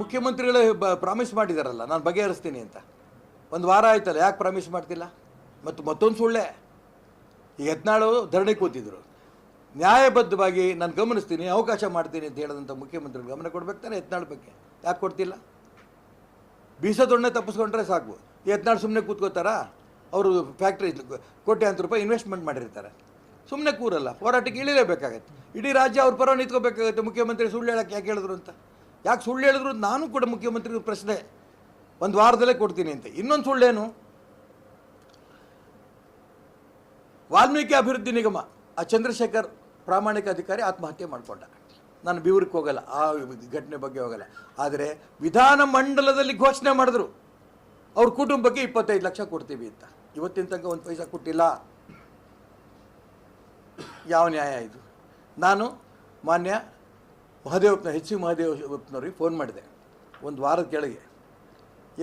ಮುಖ್ಯಮಂತ್ರಿಗಳೇ ಪ್ರಾಮಿಸ್ ಮಾಡಿದಾರಲ್ಲ, ನಾನು ಬಗೆಹರಿಸ್ತೀನಿ ಅಂತ. ಒಂದು ವಾರ ಆಯ್ತಲ್ಲ, ಯಾಕೆ ಪ್ರಾಮಿಸ್ ಮಾಡ್ತಿಲ್ಲ? ಮತ್ತು ಮತ್ತೊಂದು ಸುಳ್ಳೆ. ಈಗ ಯತ್ನಾಳು ಧರಣಿ ಕೂತಿದ್ರು. ನ್ಯಾಯಬದ್ಧವಾಗಿ ನಾನು ಗಮನಿಸ್ತೀನಿ, ಅವಕಾಶ ಮಾಡ್ತೀನಿ ಅಂತ ಹೇಳಿದಂಥ ಮುಖ್ಯಮಂತ್ರಿಗಳು ಗಮನ ಕೊಡ್ಬೇಕು ತಾನೆ ಯತ್ನಾಳ್ ಬಗ್ಗೆ? ಯಾಕೆ ಕೊಡ್ತಿಲ್ಲ? ಬೀಸದೊಣ್ಣೆ ತಪ್ಪಿಸ್ಕೊಂಡ್ರೆ ಸಾಕು. ಯತ್ನಾಳ್ ಸುಮ್ಮನೆ ಕೂತ್ಕೋತಾರಾ? ಅವರು ಫ್ಯಾಕ್ಟ್ರಿ ಕೋಟ್ಯಾಂತರ ರೂಪಾಯಿ ಇನ್ವೆಸ್ಟ್ಮೆಂಟ್ ಮಾಡಿರ್ತಾರೆ. ಸುಮ್ಮನೆ ಕೂರಲ್ಲ, ಹೋರಾಟಕ್ಕೆ ಇಳಿಲೇಬೇಕಾಗತ್ತೆ. ಇಡೀ ರಾಜ್ಯ ಅವ್ರ ಪರ ನಿಂತ್ಕೋಬೇಕಾಗತ್ತೆ, ಮುಖ್ಯಮಂತ್ರಿ ಸುಳ್ಳು ಹೇಳಕ್ಕೆ ಯಾಕೆ ಹೇಳಿದ್ರು ಅಂತ? ಯಾಕೆ ಸುಳ್ಳು ಹೇಳಿದ್ರು? ನಾನು ಕೂಡ ಮುಖ್ಯಮಂತ್ರಿಗಳ ಪ್ರಶ್ನೆ ಒಂದು ವಾರದಲ್ಲೇ ಕೊಡ್ತೀನಿ ಅಂತ. ಇನ್ನೊಂದು ಸುಳ್ಳೇನು? ವಾಲ್ಮೀಕಿ ಅಭಿವೃದ್ಧಿ ನಿಗಮ, ಆ ಚಂದ್ರಶೇಖರ್ ಪ್ರಾಮಾಣಿಕ ಅಧಿಕಾರಿ ಆತ್ಮಹತ್ಯೆ ಮಾಡಿಕೊಂಡ. ನಾನು ಬೀವ್ರಿಗೆ ಹೋಗಲ್ಲ, ಆ ಘಟನೆ ಬಗ್ಗೆ ಹೋಗಲ್ಲ. ಆದರೆ ವಿಧಾನ ಮಂಡಲದಲ್ಲಿ ಘೋಷಣೆ ಮಾಡಿದ್ರು. ಅವ್ರ ಕುಟುಂಬಕ್ಕೆ ಇಪ್ಪತ್ತೈದು ಲಕ್ಷ ಕೊಡ್ತೀವಿ ಅಂತ. ಇವತ್ತಿನ ತನಕ ಒಂದು ಪೈಸಾ ಕೊಟ್ಟಿಲ್ಲ. ಯಾವ ನ್ಯಾಯ ಇದು? ನಾನು ಮಾನ್ಯ ಮಹದೇವಪ್ಪನ ಎಚ್ ಸಿ ಮಹದೇವಪ್ಪನವ್ರಿಗೆ ಫೋನ್ ಮಾಡಿದೆ. ಒಂದು ವಾರದ ಕೆಳಗೆ.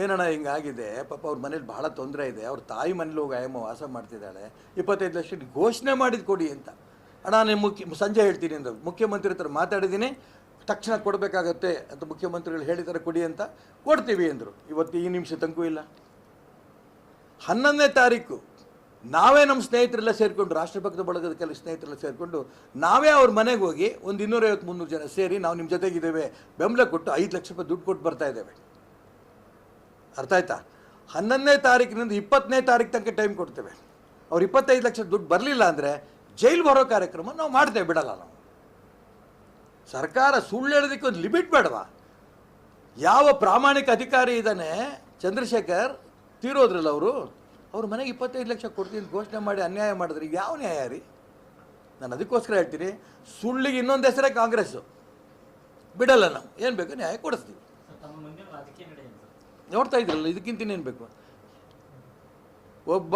ಏನಣ್ಣ ಹಿಂಗಾಗಿದೆ ಪಾಪ ಅವ್ರ ಮನೇಲಿ ಭಾಳ ತೊಂದರೆ ಇದೆ. ಅವ್ರ ತಾಯಿ ಮನೇಲಿ ಹೋಗಿ ಆಯಮ್ಮ ವಾಸ ಮಾಡ್ತಿದ್ದಾಳೆ. ಇಪ್ಪತ್ತೈದು ಲಕ್ಷ ಘೋಷಣೆ ಮಾಡಿದ್ದು ಕೊಡಿ ಅಂತ. ಅಣ್ಣ, ನಾನು ಮುಖ್ಯ, ಸಂಜೆ ಹೇಳ್ತೀನಿ ಅಂತ ಮುಖ್ಯಮಂತ್ರಿ ಹತ್ರ ಮಾತಾಡಿದ್ದೀನಿ. ತಕ್ಷಣ ಕೊಡಬೇಕಾಗತ್ತೆ ಅಂತ ಮುಖ್ಯಮಂತ್ರಿಗಳು ಹೇಳಿದ್ದಾರೆ ಕೊಡಿ ಅಂತ ಕೊಡ್ತೀವಿ ಅಂದರು. ಇವತ್ತು ಈ ನಿಮಿಷ ತನಕೂ ಇಲ್ಲ. ಹನ್ನೊಂದನೇ ತಾರೀಕು ನಾವೇ ನಮ್ಮ ಸ್ನೇಹಿತರೆಲ್ಲ ಸೇರಿಕೊಂಡು, ರಾಷ್ಟ್ರಭಕ್ತ ಬಳಗದ ಕೆಲವು ಸ್ನೇಹಿತರೆಲ್ಲ ಸೇರಿಕೊಂಡು, ನಾವೇ ಅವ್ರ ಮನೆಗೆ ಹೋಗಿ ಒಂದು ಇನ್ನೂರೈವತ್ತು ಮುನ್ನೂರು ಜನ ಸೇರಿ ನಾವು ನಿಮ್ಮ ಜೊತೆಗಿದ್ದೇವೆ. ಬೆಂಬಲ ಕೊಟ್ಟು ಐದು ಲಕ್ಷ ರೂಪಾಯಿ ದುಡ್ಡು ಕೊಟ್ಟು ಬರ್ತಾ ಇದ್ದೇವೆ. ಅರ್ಥ ಆಯ್ತಾ? ಹನ್ನೊಂದನೇ ತಾರೀಕಿನಿಂದ ಇಪ್ಪತ್ತನೇ ತಾರೀಕು ತನಕ ಟೈಮ್ ಕೊಡ್ತೇವೆ. ಅವ್ರು ಇಪ್ಪತ್ತೈದು ಲಕ್ಷ ದುಡ್ಡು ಬರಲಿಲ್ಲ ಅಂದರೆ ಜೈಲು ಬರೋ ಕಾರ್ಯಕ್ರಮ ನಾವು ಮಾಡ್ತೇವೆ, ಬಿಡಲ್ಲ ನಾವು. ಸರ್ಕಾರ ಸುಳ್ಳು ಹೇಳೋದಕ್ಕೆ ಒಂದು ಲಿಮಿಟ್ ಬೇಡವಾ? ಯಾವ ಪ್ರಾಮಾಣಿಕ ಅಧಿಕಾರಿ ಇದ್ದಾನೆ ಚಂದ್ರಶೇಖರ್, ತೀರೋದ್ರಲ್ಲ ಅವರು? ಅವ್ರ ಮನೆಗೆ ಇಪ್ಪತ್ತೈದು ಲಕ್ಷ ಕೊಡ್ತೀನಿ, ಘೋಷಣೆ ಮಾಡಿ ಅನ್ಯಾಯ ಮಾಡಿದ್ರಿ ಯಾವ ನ್ಯಾಯ ರೀ? ನಾನು ಅದಕ್ಕೋಸ್ಕರ ಹೇಳ್ತೀನಿ, ಸುಳ್ಳಿಗೆ ಇನ್ನೊಂದು ಹೆಸರೇ ಕಾಂಗ್ರೆಸ್ಸು. ಬಿಡಲ್ಲ ನಾವು, ಏನು ಬೇಕು ನ್ಯಾಯ ಕೊಡಿಸ್ತೀವಿ. ನೋಡ್ತಾ ಇದ್ರಲ್ಲ, ಇದಕ್ಕಿಂತ ಇನ್ನೇನು ಬೇಕು? ಒಬ್ಬ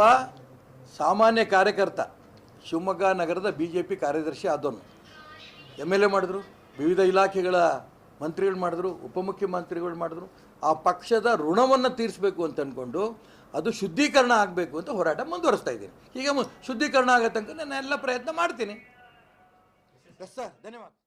ಸಾಮಾನ್ಯ ಕಾರ್ಯಕರ್ತ, ಶಿವಮೊಗ್ಗ ನಗರದ ಬಿ ಜೆ ಪಿ ಕಾರ್ಯದರ್ಶಿ ಆದವನು. ಎಂ ಎಲ್ ಎ ಮಾಡಿದ್ರು, ವಿವಿಧ ಇಲಾಖೆಗಳ ಮಂತ್ರಿಗಳು ಮಾಡಿದ್ರು, ಉಪಮುಖ್ಯಮಂತ್ರಿಗಳು ಮಾಡಿದ್ರು ಆ ಪಕ್ಷದ ಋಣವನ್ನು ತೀರಿಸಬೇಕು ಅಂತ ಅಂದ್ಕೊಂಡು ಅದು ಶುದ್ಧೀಕರಣ ಆಗಬೇಕು ಅಂತ ಹೋರಾಟ ಮುಂದುವರಿಸ್ತಾ ಇದ್ದೀನಿ. ಈಗ ಮು- ಶುದ್ಧೀಕರಣ ಆಗೋ ತನಕ ನಾನು ಎಲ್ಲ ಪ್ರಯತ್ನ ಮಾಡ್ತೀನಿ. ಎಸ್ ಸರ್ ಧನ್ಯವಾದ.